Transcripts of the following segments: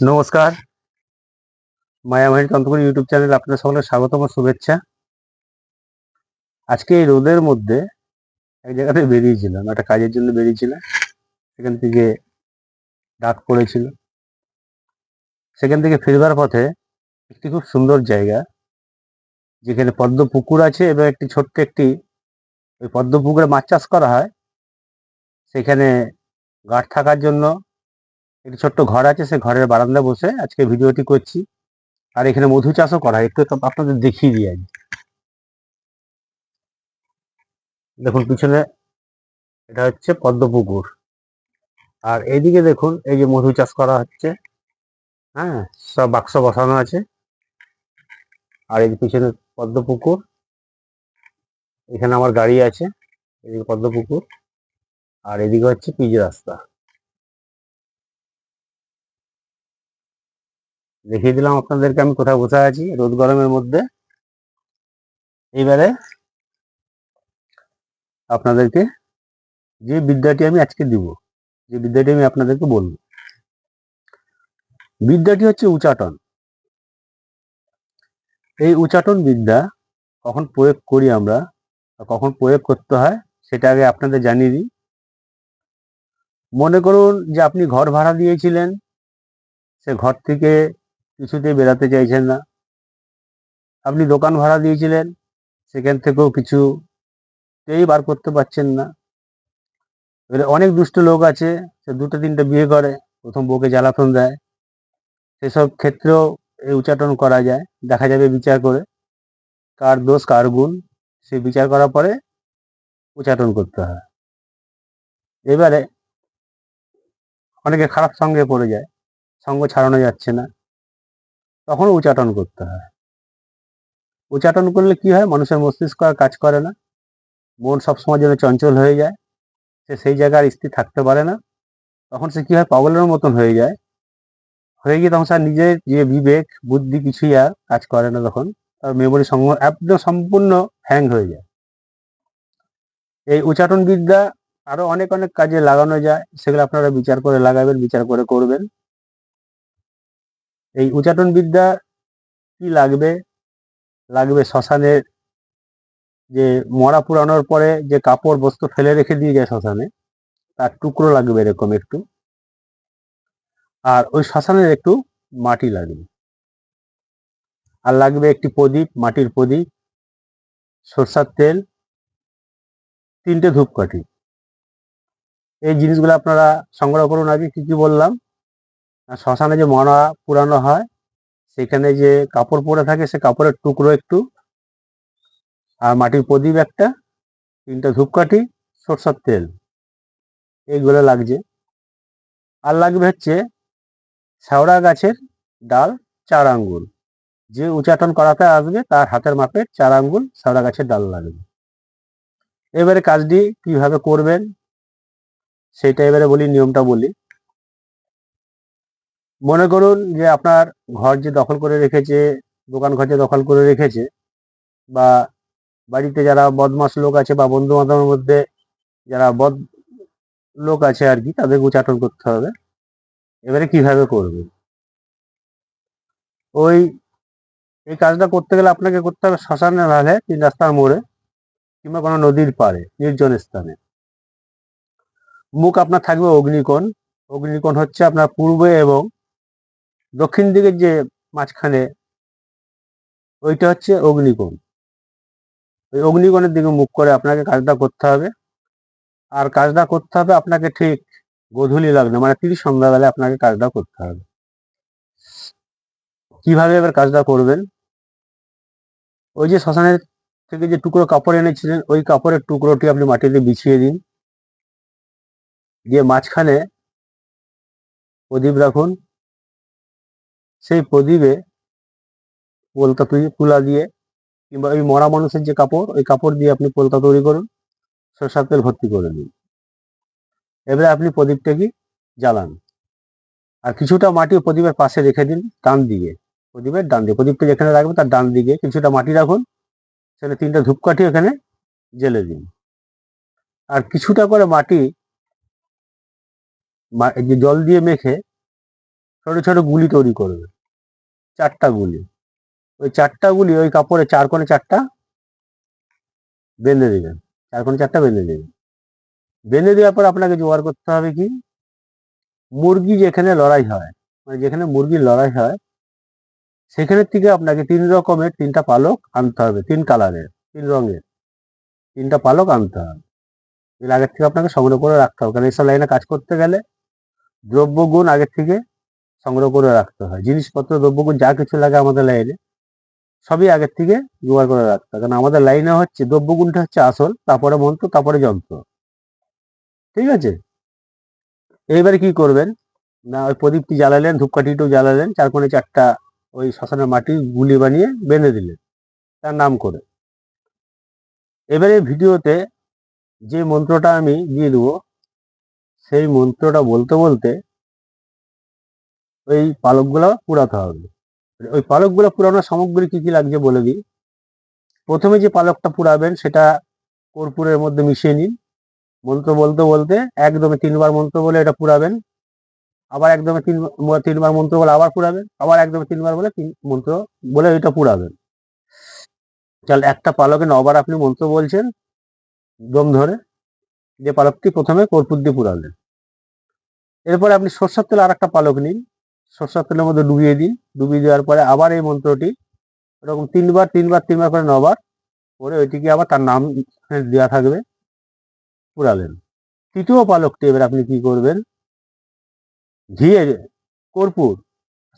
নমস্কার। মায়ামারি তন্ত্রপুরি YouTube channel আপনার সকলের স্বাগতম, শুভেচ্ছা। আজকে এই রোদের মধ্যে এক জায়গাতে বেরিয়েছিলাম, একটা কাজের জন্য বেরিয়েছিলাম। সেখান থেকে ডাক পড়েছিল। সেখান থেকে ফিরবার পথে একটি খুব সুন্দর জায়গা, যেখানে পদ্ম পুকুর আছে এবং একটি ছোট্ট একটি, ওই পদ্ম পুকুরে মাছ চাষ করা হয়। সেখানে গার্ড থাকার জন্য একটি ছোট্ট ঘর আছে, সে ঘরের বারান্দা বসে আজকে ভিডিওটি করছি। আর এখানে মধু চাষও করা হয়। একটু আপনাদের দেখিয়ে দিই আজ। দেখুন, পিছনে এটা হচ্ছে পদ্ম পুকুর আর এইদিকে দেখুন, এই যে মধু চাষ করা হচ্ছে। হ্যাঁ সব বাক্স বসানো আছে। আর এই পিছনে পদ্ম পুকুর এখানে আমার গাড়ি আছে এদিকে পদ্ম পুকুর আর এদিকে হচ্ছে পিচ রাস্তা। দেখিয়ে দিলাম আপনাদেরকে, আমি কোথায় বসে আছি, রোদ গরমের মধ্যে। এইবারে আপনাদেরকে যে বিদ্যাটি আমি আজকে দিব, যে বিদ্যাটি আমি আপনাদেরকে বলব। বিদ্যাটি হচ্ছে উচাটন। এই উচাটন বিদ্যা কখন প্রয়োগ করি আমরা কখন প্রয়োগ করতে হয়, সেটা আগে আপনাদের জানিয়ে দিই। মনে করুন যে আপনি ঘর ভাড়া দিয়েছিলেন, সে ঘর থেকে কিছুতেই বেরাতে চাইছেন না। আপনি দোকান ভাড়া দিয়েছিলেন, সেখান থেকেও কিছুতেই বার করতে পারছেন না। এবারে অনেক দুষ্ট লোক আছে, সে দুটো তিনটে বিয়ে করে, প্রথম বউকে জ্বালাতন দেয়। সেসব ক্ষেত্রেও এই উচ্চাটন করা যায়, দেখা যাবে বিচার করে কার দোষ, কার গুণ। সে বিচার করার পরে উচ্চাটন করতে হয়। এবারে অনেকে খারাপ সঙ্গে পড়ে যায়, সঙ্গ ছাড়ানো যাচ্ছে না। তখন উচ্চাটন করতে হয়। উচ্চাটন করলে কি হয়? মানুষের মস্তিষ্ক আর কাজ করে না। মন সবসময় যেন চঞ্চল হয়ে যায়। সে সেই জায়গায় স্থির থাকতে পারে না। তখন সে কি হয়? পাগলের মতন হয়ে যায়। হয়ে গিয়ে তখন স্যার নিজের যে বিবেক, বুদ্ধি কিছুই আর কাজ করে না তখন। তার মেমোরি একদম সম্পূর্ণ হ্যাং হয়ে যায়। এই উচ্চাটন বিদ্যা আরও অনেক অনেক কাজে লাগানো যায়। সেগুলো আপনারা বিচার করে লাগাবেন, বিচার করে করবেন। এই উচ্চাটন বিদ্যা কি লাগবে? লাগবে শ্মশানের যে মরা পুরানোর পরে যে কাপড় বস্তু ফেলে রেখে দিয়ে যায় শ্মশানে, তার টুকরো লাগবে এরকম একটু। আর ওই শ্মশানের একটু মাটি লাগবে। আর লাগবে একটি প্রদীপ, মাটির প্রদীপ, সরষার তেল, তিনটে ধূপকাঠি। এই জিনিসগুলো আপনারা সংগ্রহ করুন আগে, কি কি বললাম? শ্মশানে যে মরা পুরানো হয়, সেখানে যে কাপড় পরে থাকে, সে কাপড়ের টুকরো একটু। আর মাটির প্রদীপ একটা, তিনটা ধূপকাঠি, সরষার তেল। এইগুলো লাগছে। আর লাগবে হচ্ছে শ্যাওড়া গাছের ডাল, চার আঙ্গুল। যে উচ্চাটন করাতে আসবে, তার হাতের মাপের চার আঙ্গুল শ্যাওড়া গাছের ডাল লাগবে। এবারে কাজটি কীভাবে করবেন, সেটা এবারে বলি, নিয়মটা বলি। মনে করুন যে আপনার ঘর যে দখল করে রেখেছে, দোকান ঘর যে দখল করে রেখেছে, বা বাড়িতে যারা বদমাস লোক আছে বা বন্ধু বান্ধবের মধ্যে যারা বদ লোক আছে আর কি তাদের উচ্চাটন করতে হবে। এবারে কীভাবে করবে? ওই, এই কাজটা করতে গেলে আপনাকে করতে হবে শ্মশানের ভাগে তিন রাস্তার মোড়ে, কিংবা কোনো নদীর পাড়ে, নির্জন স্থানে। মুখ আপনার থাকবে অগ্নিকোণ। অগ্নিকোণ হচ্ছে আপনার পূর্বে এবং দক্ষিণ দিকের যে মাঝখানে, ওইটা হচ্ছে অগ্নিকোণ। ওই অগ্নিকোণের দিকে মুখ করে আপনাকে কাজটা করতে হবে। আর কাজটা করতে হবে আপনাকে ঠিক গধূলি লগ্নে মানে তিরিশ সন্ধ্যাবেলায় আপনাকে কাজটা করতে হবে। কীভাবে এবার কাজটা করবেন? ওই যে শ্মশানের থেকে যে টুকরো কাপড় এনেছিলেন, ওই কাপড়ের টুকরোটি আপনি মাটিতে বিছিয়ে দিন। দিয়ে মাঝখানে প্রদীপ রাখুন। সেই প্রদীপে পোলতা তুলা দিয়ে কিংবা ওই মরা মানুষের যে কাপড়, ওই কাপড় দিয়ে আপনি পোলতা তৈরি করুন সরষার তেল ভর্তি করে দিন। এবারে আপনি প্রদীপটাকে জ্বালান। আর কিছুটা মাটি প্রদীপের পাশে রেখে দিন ডান দিকে। প্রদীপের ডান দিকে, প্রদীপটা যেখানে রাখবেন তার ডান দিকে কিছুটা মাটি রাখুন, সেখানে তিনটা ধূপকাঠি ওখানে জেলে দিন। আর কিছুটা করে মাটি জল দিয়ে মেখে ছোট ছোট গুলি তৈরি করবে। চারটা গুলি। ওই চারটা গুলি ওই কাপড়ে চার কোণে চারটা বেঁধে দেবেন। চার কোণে চারটা বেঁধে দেবেন। বেঁধে দেওয়ার পর আপনাকে জোগাড় করতে হবে কি? মুরগি যেখানে লড়াই হয় মানে যেখানে মুরগির লড়াই হয়, সেখানের থেকে আপনাকে তিন রকমের তিনটা পালক আনতে হবে, তিন কালারের, তিন রঙের। তিনটা পালক আনতে হবে। এর আগের থেকে আপনাকে সংগ্রহ করে রাখতে হবে। কারণ এইসব লাইনে কাজ করতে গেলে দ্রব্যগুণ আগের থেকে সংগ্রহ করে রাখতে হয়। জিনিসপত্র, দ্রব্যগুণ যা কিছু লাগে আমাদের লাইনে, সবই আগের থেকে জোগাড় করে রাখতে হয়। কারণ আমাদের লাইনে হচ্ছে, দ্রব্যগুণটা হচ্ছে আসল, তারপরে মন্ত্র, তারপরে যন্ত্র। ঠিক আছে? এইবারে কি করবেন? না, ওই প্রদীপটি জ্বালালেন, ধূপকাঠিটাও জ্বালালেন চার কোণে চারটা ওই শ্মশানের মাটি গুলি বানিয়ে বেঁধে দিলেন। তার নাম করে। এবারে ভিডিওতে যে মন্ত্রটা আমি দিয়ে দেবো, সেই মন্ত্রটা বলতে বলতে ওই পালকগুলো পুরাতে হবে। ওই পালকগুলো পুরানোর সামগ্রী কি কি লাগছে বলে দিই। প্রথমে যে পালকটা পুরাবেন, সেটা কর্পূরের মধ্যে মিশিয়ে নিন। মন্ত্র বলতে বলতে একদমে তিনবার মন্ত্র বলে এটা পুরাবেন। আবার একদমে তিন, তিনবার মন্ত্র বলে আবার পুরাবেন। আবার একদমে তিনবার বলে তিন মন্ত্র বলে এটা পুরাবেন। চল একটা পালকে নবার আপনি মন্ত্র বলছেন, দম ধরে যে পালকটি প্রথমে কর্পূর দিয়ে পুরালেন। এরপরে আপনি সর্ষের তেল আর একটা পালক নিন। সর্ষের তেলের মধ্যে ডুবিয়ে দিন ডুবিয়ে দেওয়ার পরে আবার এই মন্ত্রটি, এরকম তিনবার তিনবার তিনবার করে নবার পরে ওইটিকে আবার তার নাম দেওয়া থাকবে। পুরালেন। তৃতীয় পালকটি এবার আপনি কি করবেন? ঘিয়ে কর্পূর,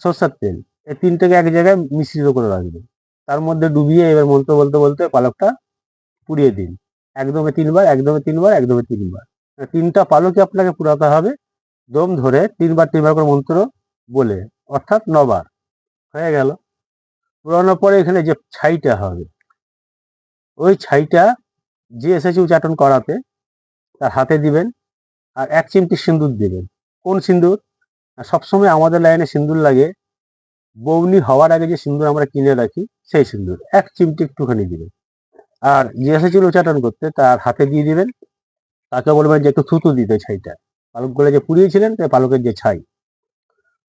সর্ষের তেল, এই তিনটাকে এক জায়গায় মিশ্রিত করে রাখবেন। তার মধ্যে ডুবিয়ে এবার মন্ত্র বলতে বলতে পালকটা পুড়িয়ে দিন। একদমে তিনবার একদমে তিনবার একদমে তিনবার। তিনটা পালকই আপনাকে পুরাতে হবে। দম ধরে তিনবার তিনবার করে মন্ত্র বলে, অর্থাৎ নবার। হয়ে গেল। পুরানোর পরে এখানে যে ছাইটা হবে, ওই ছাইটা যে এসেছে উচ্চাটন করাতে তার হাতে দিবেন আর এক চিমটি সিন্দুর দিবেন। কোন সিন্দুর? আর সবসময় আমাদের লাইনে সিন্দুর লাগে। বৌনি হওয়ার আগে যে সিন্দুর আমরা কিনে রাখি, সেই সিন্দুর। এক চিমটি একটুখানি দিবেন। আর যে এসেছিল উচ্চাটন করতে তার হাতে দিয়ে দিবেন। তাকে বলবেন যে একটু থুতু দিতে ছাইটা। পালক পালকগুলো যে পুড়িয়েছিলেন, তাই পালকের যে ছাই।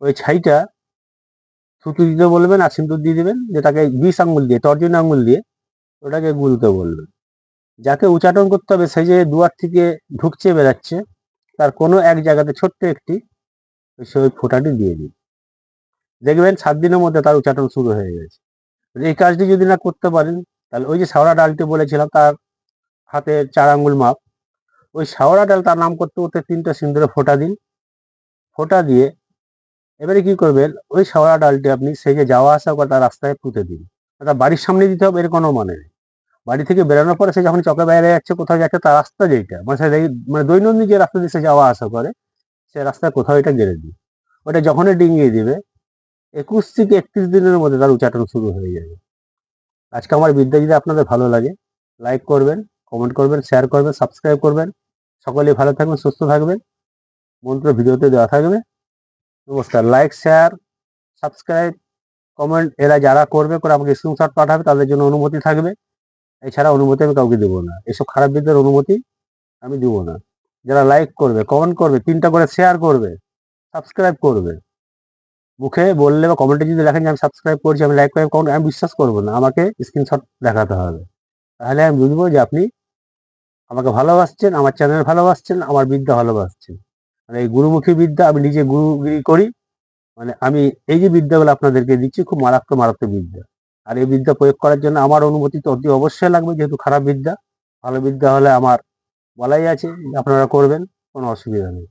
ওই ছাইটা থুতু দিতে বলবেন আর সিন্দুর দিয়ে দিবেন যেটাকে বিষ আঙ্গুল দিয়ে, তর্জনী আঙ্গুল দিয়ে ওটাকে গুলতে বলবেন। যাকে উচ্চাটন করতে হবে সেই যে দুয়ার থেকে ঢুকছে বেরাচ্ছে তার কোনো এক জায়গাতে ছোট্ট একটি সেই ফোঁটাটি দিয়ে দিন দেখবেন সাত দিনের মধ্যে তার উচ্চাটন শুরু হয়ে গেছে। এই কাজটি যদি না করতে পারেন, তাহলে ওই যে শাওড়া ডালটি বলেছিলাম, তার হাতে চার আঙ্গুল মাপ, ওই শাওড়া ডাল তার নাম করতে করতে তিনটা সিন্দুরে ফোঁটা দিন। ফোঁটা দিয়ে এবারে কি করবেন? ওই শাওড়া ডালটি আপনি যে যাওয়া আসা করে তার রাস্তায় পুঁতে দিন। তার বাড়ির সামনে দিতে হবে, এর কোনো মানে নেই। বাড়ি থেকে বেরোনোর পরে সে যখন চকে বাইরে যাচ্ছে, কোথাও যাচ্ছে, তার রাস্তা যেটা মানে সে মানে দৈনন্দিন যে রাস্তা দিয়ে সে যাওয়া আসা করে, সে রাস্তায় কোথাও এটা গেড়ে দিই ওটা যখনই ডিঙিয়ে দিবে, একুশ থেকে একত্রিশ দিনের মধ্যে তার উচ্চাটন শুরু হয়ে যাবে। আজকে আমার বিদ্যা যদি আপনাদের ভালো লাগে, লাইক করবেন, কমেন্ট করবেন, শেয়ার করবেন, সাবস্ক্রাইব করবেন। সকলে ভালো থাকবেন, সুস্থ থাকবেন। মন্ত্র ভিডিওতে দেওয়া থাকবে। নমস্কার। লাইক শেয়ার সাবস্ক্রাইব কমেন্ট এরা যারা করবে করে আমাকে স্ক্রিনশট পাঠাবে, তাদের জন্য অনুমতি থাকবে। এছাড়া অনুমতি আমি কাউকে দেবো না। এসব খারাপ বিদ্যার অনুমতি আমি দেবো না। যারা লাইক করবে কমেন্ট করবে, তিনটা করে শেয়ার করবে সাবস্ক্রাইব করবে। মুখে বললে বা কমেন্টে যদি দেখেন যে আমি সাবস্ক্রাইব করছি, আমি লাইক করি কমেন্ট আমি বিশ্বাস করব না। আমাকে স্ক্রিনশট দেখাতে হবে। তাহলে আমি বুঝব যে আপনি আমাকে ভালোবাসছেন, আমার চ্যানেল ভালোবাসছেন, আমার বিদ্যা ভালোবাসছেন। মানে এই গুরুমুখী বিদ্যা আমি নিজে গুরুগিরি করি। মানে আমি এই যে বিদ্যাগুলো আপনাদেরকে দিচ্ছি, খুব মারাত্মক মারাত্মক বিদ্যা। আর এই বিদ্যা প্রয়োগ করার জন্য আমার অনুমতি তো অতি অবশ্যই লাগবে, যেহেতু খারাপ বিদ্যা। ভালো বিদ্যা হলে আমার বলাই আছে, আপনারা করবেন, কোনো অসুবিধা নেই।